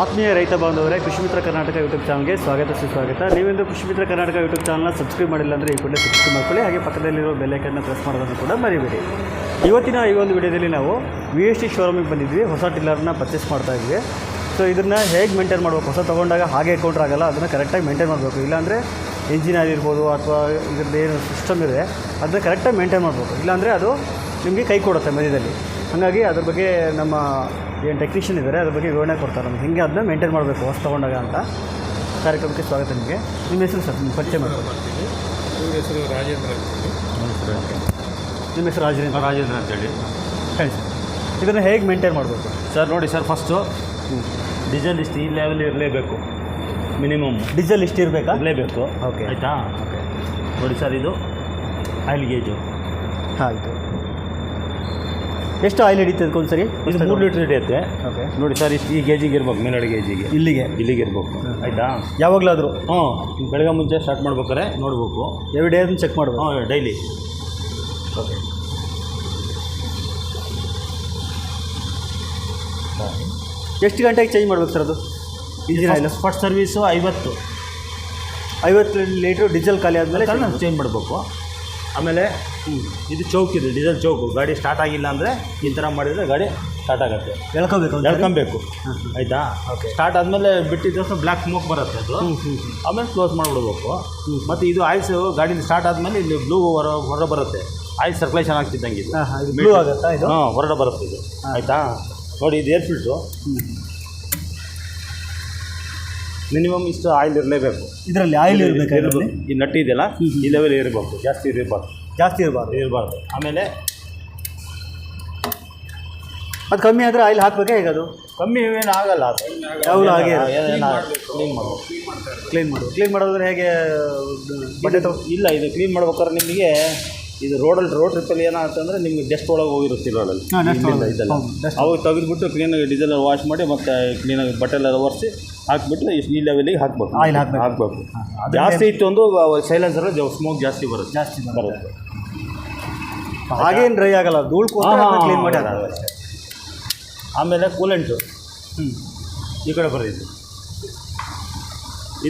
ಆತ್ಮೀಯ ರೈತ ಬಾಂಧವರೇ ಕೃಷಿ ಮಿತ್ರ ಕರ್ನಾಟಕ ಯೂಟ್ಯೂಬ್ ಚಾನಲ್ಗೆ ಸ್ವಾಗತ, ಸುಸ್ವಾಗತ. ನೀವೆಂದು ಕೃಷಿ ಮಿತ್ರ ಕರ್ನಾಟಕ ಯೂಟ್ಯೂಬ್ ಚಾನಲ್ನ ಸಬ್ಸ್ಕ್ರೈಬ್ ಮಾಡಿಲ್ಲ ಅಂದರೆ ಈ ಕೂಡಲೇ ಸಬ್ಸ್ಕ್ರೈಬ್ ಮಾಡ್ಕೊಳ್ಳಿ. ಹಾಗೆ ಪಕ್ಕದಲ್ಲಿರೋ ಬೆಲ್ಲೈಕನ್ನ ಪ್ರೆಸ್ ಮಾಡೋದನ್ನು ಕೂಡ ಮರಿಬೇಡಿ. ಇವತ್ತಿನ ಈ ಒಂದು ವಿಡಿಯೋದಲ್ಲಿ ನಾವು ವಿ ಎಸ್ ಟಿ ಶೋರೂಮಿಗೆ ಬಂದಿದ್ವಿ ಹೊಸ ಟಿಲ್ಲರ್ನ ಪರ್ಚೇಸ್ ಮಾಡ್ತಾ ಇದ್ವಿ ಸೊ ಇದನ್ನು ಹೇಗೆ ಮೇಂಟೈನ್ ಮಾಡಬೇಕು? ಹೊಸ ತೊಗೊಂಡಾಗ ಹಾಗೆ ಇಟ್ಕೊಂಡ್ರೆ ಆಗಲ್ಲ. ಅದನ್ನು ಕರೆಕ್ಟಾಗಿ ಮೇಂಟೈನ್ ಮಾಡಬೇಕು. ಇಲ್ಲಾಂದರೆ ಇಂಜಿನ್ ಆಗಿರ್ಬೋದು ಅಥವಾ ಇದ್ರದ್ದು ಏನು ಸಿಸ್ಟಮ್ ಇದೆ ಅದನ್ನ ಕರೆಕ್ಟಾಗಿ ಮೇಂಟೈನ್ ಮಾಡಬೇಕು. ಇಲ್ಲಾಂದರೆ ಅದು ನಿಮಗೆ ಕೈ ಕೊಡುತ್ತೆ ಮಧ್ಯದಲ್ಲಿ. ಹಾಗಾಗಿ ಅದ್ರ ಬಗ್ಗೆ ನಮ್ಮ ಏನು ಟೆಕ್ನಿಷಿಯನ್ ಇದ್ದಾರೆ ಅದ್ರ ಬಗ್ಗೆ ವಿವರಣೆ ಕೊಡ್ತಾರೆ ನಮ್ಗೆ. ಹೆಂಗೆ ಅದನ್ನ ಮೇಂಟೈನ್ ಮಾಡಬೇಕು ಹೊಸ ತೊಗೊಂಡಾಗ ಅಂತ. ಕಾರ್ಯಕ್ರಮಕ್ಕೆ ಸ್ವಾಗತ ನಿಮಗೆ. ನಿಮ್ಮ ಹೆಸರು ಸರ್? ನಿಮ್ಮ ಪರಿಚಯ ಮಾಡ್ತೀನಿ ನಿಮ್ಮ ಹೆಸರು ರಾಜೇಂದ್ರ ಅಂತೇಳಿ ನಿಮ್ಮ ಹೆಸರು ರಾಜೇಂದ್ರ? ರಾಜೇಂದ್ರ ಅಂತೇಳಿ ಹೇಳಿ. ಸರ್. ಇದನ್ನು ಹೇಗೆ ಮೇಂಟೈನ್ ಮಾಡಬೇಕು? ಸರ್ ನೋಡಿ ಸರ್ ಫಸ್ಟು ಡೀಸೆಲ್ ಇಷ್ಟು ಈ ಲೆವೆಲ್ ಇರಲೇಬೇಕು. ಮಿನಿಮಮ್ ಡೀಸೆಲ್ ಇಷ್ಟು ಇರಬೇಕಾ? ಇರಲೇಬೇಕು. ಓಕೆ ಆಯಿತಾ? ಓಕೆ ನೋಡಿ ಸರ್ ಇದು ಆಯಿಲ್ ಗೇಜು. ಆಯಿತು. ಎಷ್ಟು ಆಯಿಲ್ ಹಿಡಿತದೆ ಒಂದು ಸರಿ ಇದು ಮೂರು ಲೀಟರ್ ಹಿಡಿಯುತ್ತೆ. ಓಕೆ ನೋಡಿ ಸರ್ ಇಷ್ಟು ಈ ಕೆಜಿಗೆ ಇರ್ಬೇಕು ಮೇಲ್ಗಡೆ ಗೇಜಿಗೆ ಇಲ್ಲಿಗೆ? ಇಲ್ಲಿಗೆ ಇರ್ಬೇಕು. ಆಯಿತಾ? ಯಾವಾಗಲಾದರೂ? ಹ್ಞೂ. ಬೆಳಗ್ಗೆ ಮುಂಚೆ ಸ್ಟಾರ್ಟ್ ಮಾಡ್ಬೇಕಾರೆ ನೋಡ್ಬೇಕು. ಎವ್ರಿ ಡೇ ಅದನ್ನು ಚೆಕ್ ಮಾಡಬೇಕು. ಹಾಂ ಡೈಲಿ ಓಕೆ ಎಷ್ಟು ಗಂಟೆಗೆ ಚೇಂಜ್ ಮಾಡ್ಬೇಕು ಸರ್ ಅದು? ಇಂಜಿನ್ ಆಯಿಲ್ ಫಸ್ಟ್ ಸರ್ವಿಸು ಐವತ್ತು. ಐವತ್ತು ಲೀಟ್ರ್ ಡೀಸೆಲ್ ಖಾಲಿ ಆದಮೇಲೆ ಚೇಂಜ್ ಮಾಡಬೇಕು. ಆಮೇಲೆ ಇದು ಚೌಕ್ ಇದು ಡೀಸೆಲ್ ಚೌಕು ಗಾಡಿ ಸ್ಟಾರ್ಟ್ ಆಗಿಲ್ಲ ಅಂದರೆ ಈ ಥರ ಮಾಡಿದರೆ ಗಾಡಿ ಸ್ಟಾರ್ಟ್ ಆಗುತ್ತೆ. ಎಳ್ಕೊಬೇಕು ಎಳ್ಕೊಬೇಕು ಆಯಿತಾ? ಓಕೆ ಸ್ಟಾರ್ಟ್ ಆದಮೇಲೆ ಬಿಟ್ಟಿದ್ದಷ್ಟು ಬ್ಲ್ಯಾಕ್ ಸ್ಮೋಕ್ ಬರುತ್ತೆ ಅದು. ಆಮೇಲೆ ಕ್ಲೋಸ್ ಮಾಡಿಬಿಡ್ಬೇಕು. ಮತ್ತು ಇದು ಆಯ್ಸು ಗಾಡಿ ಸ್ಟಾರ್ಟ್ ಆದಮೇಲೆ ಇಲ್ಲಿ ಬ್ಲೂ ಹೊರ ಹೊರ ಬರುತ್ತೆ. ಆಯ್ಸ್ ಸರ್ಕ್ಯುಲೇಷನ್ ಆಗ್ತಿದ್ದಂಗೆ ಇದು. ಬ್ಲೂ ಆಗುತ್ತಾ ಇದು? ಹಾಂ ಹೊರಡ ಬರುತ್ತೆ ಇದು. ಆಯಿತಾ? ನೋಡಿ ಇದು ಏರ್ ಫಿಲ್ಟ್ರು ಮಿನಿಮಮ್ ಇಷ್ಟು ಆಯಿಲ್ ಇರಲೇಬೇಕು. ಇದರಲ್ಲಿ ಆಯಿಲ್ ಇರಬೇಕು. ಈ ನಟ್ಟಿ ಇದೆಯಲ್ಲ ಈ ಲೆವೆಲ್ ಇರಬೇಕು. ಜಾಸ್ತಿ ಇರಬಾರ್ದು. ಜಾಸ್ತಿ ಇರಬಾರ್ದು. ಇರಬಾರ್ದು. ಆಮೇಲೆ ಅದು ಕಮ್ಮಿ ಆದರೆ ಆಯಿಲ್ ಹಾಕ್ಬೇಕಾ ಈಗ ಅದು? ಕಮ್ಮಿ ಏನು ಆಗಲ್ಲ ಅದು. ಯಾವಾಗಲೂ ಹಾಗೆ ಕ್ಲೀನ್ ಮಾಡು ಕ್ಲೀನ್ ಮಾಡು ಕ್ಲೀನ್ ಮಾಡೋದ್ರೆ ಹೇಗೆ ಬಟ್ಟೆ ಇಲ್ಲ ಇದು ಕ್ಲೀನ್ ಮಾಡ್ಬೇಕಾದ್ರೆ ನಿಮಗೆ ಇದು ರೋಡಲ್ಲಿ ರೋಡ್ ಟ್ರಿಪ್ಪಲ್ಲಿ ಏನಾಗುತ್ತೆ ಅಂದರೆ ನಿಮಗೆ ಡಸ್ಟ್ ಒಳಗೆ ಹೋಗಿರುತ್ತೆ ರೋಡಲ್ಲಿ. ಇದೆಲ್ಲ. ಅವಾಗ ತೆಗೆದುಬಿಟ್ಟು ಕ್ಲೀನಾಗಿ ಡೀಸೆಲ್ ವಾಶ್ ಮಾಡಿ ಮತ್ತು ಕ್ಲೀನಾಗಿ ಬಟ್ಟೆಲ್ಲ ಒರೆಸಿ ಹಾಕ್ಬಿಟ್ಟು ಇಷ್ಟು ಈ ಲೆವೆಲಿಗೆ ಹಾಕ್ಬೇಕು ಆಯಿಲ್ ಹಾಕ್ಬೇಕು. ಹಾಕ್ಬೇಕು ಜಾಸ್ತಿ ಇತ್ತು ಒಂದು ಸೈಲೆನ್ಸರ್ ಸ್ಮೋಕ್ ಜಾಸ್ತಿ ಬರುತ್ತೆ. ಜಾಸ್ತಿ ಬರುತ್ತೆ. ಹಾಗೇನು ಡ್ರೈ ಆಗಲ್ಲ. ಧೂಳು ಕ್ಲೀನ್ ಮಾಡಿ ಆಮೇಲೆ ಕೂಲೆಂಟು ಹ್ಞೂ ಈ ಕಡೆ ಬರೋದು ಇದು.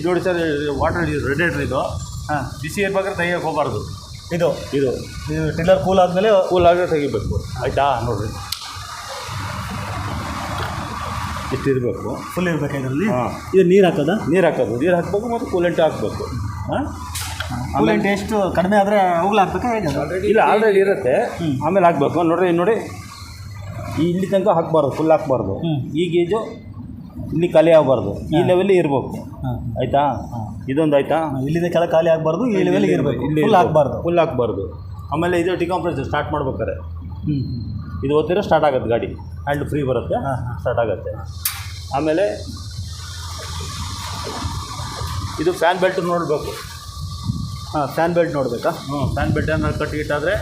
ನೋಡಿ ಸರ್ ವಾಟರ್ ರೆಡಿಯೇಟರ್ ಇದು ಹಾಂ. ಬಿಸಿ ಇರ್ಬೇಕಾದ್ರೆ ತೆಗಿಯೋಕೆ ಹೋಗಬಾರ್ದು. ಇದು. ಇದು. ಇದು ಟಿಲ್ಲರ್ ಕೂಲ್ ಆದಮೇಲೆ ಕೂಲ್ ಆಗಿ ತೆಗಿಬೇಕು. ಆಯಿತಾ? ನೋಡಿರಿ. ಇಷ್ಟು ಇರಬೇಕು ಫುಲ್ ಇರಬೇಕು ಇದರಲ್ಲಿ? ಹಾಂ. ಇದು ನೀರು ಹಾಕೋದಾ? ನೀರು ಹಾಕೋದು. ನೀರು ಹಾಕಬೇಕು ಮತ್ತು ಕೂಲೆಂಟ್ ಹಾಕಬೇಕು. ಹಾಂ? ಕೂಲೆಂಟ್ ಎಷ್ಟು ಕಡಿಮೆ ಆದರೆ ಹೋಗ್ಲಿ ಹಾಕ್ಬೇಕಾ ಹೇಗೆ ಇಲ್ಲ ಆಲ್ರೆಡಿ ಇರುತ್ತೆ. ಆಮೇಲೆ ಹಾಕಬೇಕು. ನೋಡ್ರಿ ನೋಡಿ. ಈ ಇಲ್ಲಿ ತನಕ ಹಾಕಬಾರ್ದು ಫುಲ್ ಹಾಕಬಾರ್ದು. ಈ ಗೇಜು ಇಲ್ಲಿ ಖಾಲಿ ಆಗಬಾರ್ದು. ಈ ಲೆವೆಲ್ಲಿ ಇರಬೇಕು. ಆಯಿತಾ? ಇದೊಂದು ಆಯಿತಾ? ಇಲ್ಲಿಂದ ಕೆಳ ಖಾಲಿ ಆಗಬಾರ್ದು ಈ ಲೆವೆಲ್ಗೆ ಇರಬೇಕು. ಫುಲ್ ಹಾಕಬಾರ್ದು. ಫುಲ್ ಹಾಕಬಾರ್ದು. ಆಮೇಲೆ ಇದು ಡಿಕಾಂಪ್ರೆಸರ್ ಸ್ಟಾರ್ಟ್ ಮಾಡ್ಬೇಕಾರೆ. ಹ್ಞೂ ಇದು ಓದ್ತಿರೋ ಸ್ಟಾರ್ಟ್ ಆಗುತ್ತೆ ಗಾಡಿ. ಹ್ಯಾಂಡ್ ಫ್ರೀ ಬರುತ್ತೆ. ಸ್ಟಾರ್ಟ್ ಆಗುತ್ತೆ. ಆಮೇಲೆ ಇದು ಫ್ಯಾನ್ ಬೆಲ್ಟ್ ನೋಡಬೇಕು. ಹಾಂ ಫ್ಯಾನ್ ಬೆಲ್ಟ್ ನೋಡಬೇಕಾ? ಹ್ಞೂ ಫ್ಯಾನ್ ಬೆಲ್ಟ್ ಏನಾದ್ರು ಕಟ್ಟಿಗಿಟ್ಟಾದರೆ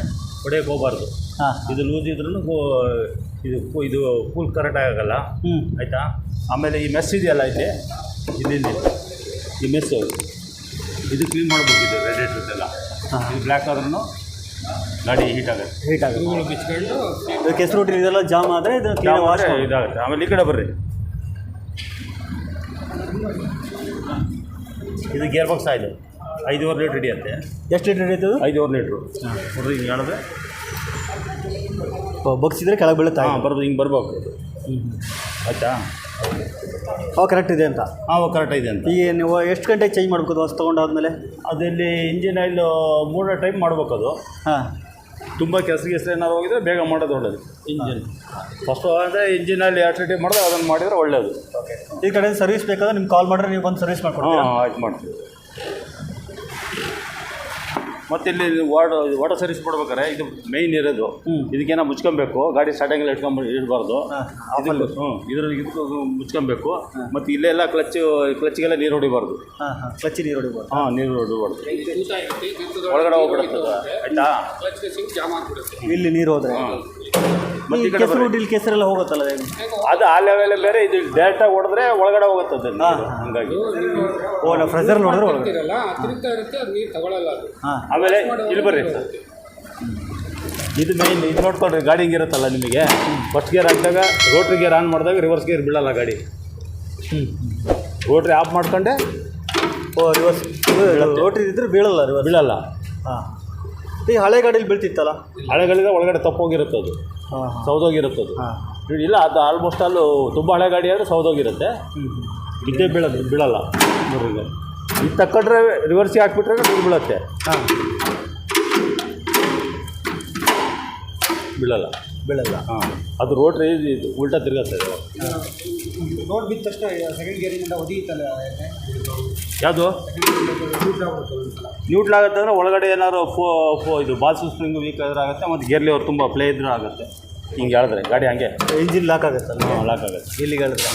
ಹೊಡೆಯಕ್ಕೆ ಹೋಗಬಾರ್ದು. ಹಾಂ. ಇದು ಲೂಸ್ ಇದ್ರೂ ಇದು ಇದು ಫುಲ್ ಕರೆಕ್ಟ್ ಆಗಲ್ಲ. ಹ್ಞೂ ಆಯಿತಾ? ಆಮೇಲೆ ಈ ಮೆಸ್ ಇದೆಯಲ್ಲ ಇಲ್ಲಿ? ಇಲ್ಲಿ ಇಲ್ಲಿ ಈ ಮೆಸ್ಸು ಇದು ಕ್ಲೀನ್ ಮಾಡಬೇಕು ಇದು ರೆಡಿಯೇಟರ್ದೆಲ್ಲ ಹಾಂ. ಇದು ಬ್ಲ್ಯಾಕ್ ಆದ್ರೂ ಗಾಡಿ ಹೀಟ್ ಆಗುತ್ತೆ. ಹೀಟ್ ಆಗುತ್ತೆ. ಇದು ಕೆಸರು ರೊಟ್ಟಿ ಇದೆಲ್ಲ ಜಾಮ್ ಆದರೆ ಇದು ಕ್ಲೀನ್ ವಾಶ್ ಇದಾಗುತ್ತೆ. ಆಮೇಲೆ ಈ ಕಡೆ ಬರ್ರಿ. ಇದು ಗೇರ್ ಬಾಕ್ಸ್ ಆಯಿತು. ಐದೂವರೆ ಲೀಟ್ರ್ ಹಿಡಿಯುತ್ತೆ ಎಷ್ಟು ಲೀಟರ್ ಹಿಡಿತದು ಐದೂವರೆ ಲೀಟ್ರು ನೋಡ್ರಿ ಹಿಂಗೆ ಹೇಳಿದ್ರೆ ಬಗ್ಸಿದ್ರೆ ಕೆಳಗೆ ಬೀಳುತ್ತೆ? ಹಾಂ ಬರ್ಬೋದು ಹಿಂಗೆ ಬರ್ಬೇಕು. ಆಯಿತಾ? ಅವಾಗ ಕರೆಕ್ಟ್ ಇದೆ ಅಂತ? ಹಾಂ ಕರೆಕ್ಟ್ ಇದೆ ಅಂತ. ಈಗ ನೀವು ಎಷ್ಟು ಗಂಟೆಗೆ ಚೇಂಜ್ ಮಾಡ್ಬೇಕು ಅದು ಹೊಸ ತೊಗೊಂಡಾದ್ಮೇಲೆ? ಅದರಲ್ಲಿ ಇಂಜಿನ್ ಆಯಿಲ್ ಮೂರನೇ ಟೈಮ್ ಮಾಡ್ಬೇಕು ಅದು ಹಾಂ. ತುಂಬ ಕೆಸರು ಕೆಸರು ಏನಾದ್ರು ಹೋಗಿದ್ರೆ ಬೇಗ ಮಾಡೋದು ಒಳ್ಳೆಯದು ಇಂಜಿನ್ ಫಸ್ಟು ಅಂದರೆ ಇಂಜಿನಲ್ಲಿ ಆಕ್ಟಿವಿಟಿ ಮಾಡಿದ್ರೆ ಅದನ್ನು ಮಾಡಿದರೆ ಒಳ್ಳೆಯದು ಈ ಕಡೆ ಸರ್ವಿಸ್ ಬೇಕಾದ್ರೆ ನಿಮ್ಗೆ ಕಾಲ್ ಮಾಡಿದ್ರೆ ನೀವು ಬಂದು ಸರ್ವಿಸ್ ಮಾಡ್ಕೊಡ್ತೀರಾ? ಹಾಂ ಆಯ್ತು ಮಾಡ್ತೀವಿ. ಮತ್ತೆ ಇಲ್ಲಿ ವಾರ್ಡ್ ವಾಟರ್ ಸರ್ವಿಸ್ ಮಾಡ್ಬೇಕಾರೆ ಇದು ಮೈನ್ ಇರೋದು. ಇದಕ್ಕೇನ ಇದಕ್ಕೇನೋ ಮುಚ್ಕೊಬೇಕು. ಗಾಡಿ ಸ್ಟಾರ್ಟಿಂಗಲ್ಲಿ ಇಟ್ಕೊಂಡ್ ಇಡಬಾರ್ದು. ಹ್ಞೂ ಇದ್ರ ಇದಕ್ಕೆ ಮುಚ್ಕೊಬೇಕು. ಮತ್ತು ಇಲ್ಲೆಲ್ಲ ಕ್ಲಚ್ ಕ್ಲಚ್ಗೆಲ್ಲ ನೀರು ಹೊಡಿಬಾರ್ದು. ಹಾಂ ಹಾಂ ಕ್ಲಚ್ಚಿ ನೀರು ಹೊಡಿಬಾರ್ದು. ಹಾಂ ನೀರು ಹೊಡಿಬಾರ್ದು. ಒಳಗಡೆ ಹೋಗ್ಬಿಡುತ್ತೆ ಆಯಿತಾ? ಕ್ಲಚ್ ಇಲ್ಲಿ ನೀರು ಹೋದ್ರೆ ಹಾಂ. ಈ ಕೆಸರು. ಇಲ್ಲಿ ಕೆಸರೆಲ್ಲ ಹೋಗುತ್ತಲ್ಲ ಹೇಗೆ? ಅದು ಆ ಲೆವೆಲ್ ಬೇರೆ ಇದು ಡೈರೆಕ್ಟಾಗಿ ಹೊಡೆದ್ರೆ ಒಳಗಡೆ ಹೋಗುತ್ತದೆ ಅದನ್ನ ಹಾಂ. ಹಂಗಾಗಿ. ಓ ನಾವು ಫ್ರೆಜರ್ ನೋಡಿದ್ರೆ ಒಳಗಡೆ. ಇರಲ್ಲ ತಿರುಗ್ತಾ ಇರುತ್ತೆ ಅದು ನೀರು ತಗೊಳ್ಳಲ್ಲ ಅದು. ಹಾಂ. ಆಮೇಲೆ ಇಲ್ಲಿ ಬರ್ರಿ. ಸರ್ ಇದು ಮೇನ್ ಇದು ನೋಡ್ಕೊಳ್ರಿ ಗಾಡಿ ಹಿಂಗಿರುತ್ತಲ್ಲ ನಿಮಗೆ? ಫಸ್ಟ್ ಗೇರ್ ಹಾಕಿದಾಗ ರೋಟ್ರಿ ಗೇರ್ ಆನ್ ಮಾಡಿದಾಗ ರಿವರ್ಸ್ ಗೇರ್ ಬೀಳಲ್ಲ ಗಾಡಿ. ಹ್ಞೂ ರೋಟ್ರಿ ಆಫ್ ಮಾಡ್ಕೊಂಡೆ ಓ ರಿವರ್ಸ್ ರೋಟ್ರಿ ಇದ್ರೆ ಬೀಳಲ್ಲ ರಿವರ್ಸ್ ಬೀಳಲ್ಲ. ಹಾಂ. ಈ ಹಳೆ ಗಾಡೀಲಿ ಬೀಳ್ತಿತ್ತಲ್ಲ? ಹಳೆಗಳಿಂದ ಒಳಗಡೆ ತಪ್ಪೋಗಿರುತ್ತೆ ಅದು. ಹಾಂ ಹಾಂ. ಸೌದೋಗಿರುತ್ತೆ ಅದು ಹಾಂ. ಇಲ್ಲ ಅದು ಆಲ್ಮೋಸ್ಟ್ ಅಲ್ಲೂ ತುಂಬ ಹಳೆ ಗಾಡಿ ಆದರೆ ಸೌದೋಗಿರುತ್ತೆ. ಇದ್ದೇ ಬೀಳೋದು ಬೀಳಲ್ಲ. ನೋಡ್ರಿ ಇದು ತಕ್ಕೊಂಡ್ರೆ ರಿವರ್ಸಿಗೆ ಹಾಕ್ಬಿಟ್ರೆ ನೀರು ಬೀಳುತ್ತೆ. ಹಾಂ. ಬೀಳಲ್ಲ. ಬೀಳಲ್ಲ. ಹಾಂ. ಅದು ರೋಟ್ರಿ ಉಲ್ಟಾ ತಿರುಗತ್ತೆ. ರೋಡ್ ಬಿದ್ದ ತಕ್ಷಣ ಸೆಕೆಂಡ್ ಗೇರಿನಿಂದ ಒದೀತಲ್ಲ ಯಾವುದು? ನ್ಯೂಟ್ಲ್ ಆಗುತ್ತೆ ಅಂದರೆ ಒಳಗಡೆ ಏನಾದ್ರು ಫೋ ಫೋ ಇದು ಬಾಲ್ಸ್ ಸ್ಪ್ರಿಂಗ್ ವೀಕ್ ಆದ್ರೆ ಆಗುತ್ತೆ ಮತ್ತು ಗೇರ್ಲಿ ಅವ್ರು ತುಂಬ ಪ್ಲೇ ಇದ್ರೂ ಆಗುತ್ತೆ. ಹಿಂಗೆ ಹೇಳಿದ್ರೆ ಗಾಡಿ ಹಂಗೆ. ಇಂಜಿನ್ ಲಾಕ್ ಆಗುತ್ತಲ್ಲ ಲಾಕ್ ಆಗುತ್ತೆ. ಇಲ್ಲಿಗೆ ಹೇಳಿದ್ರೆ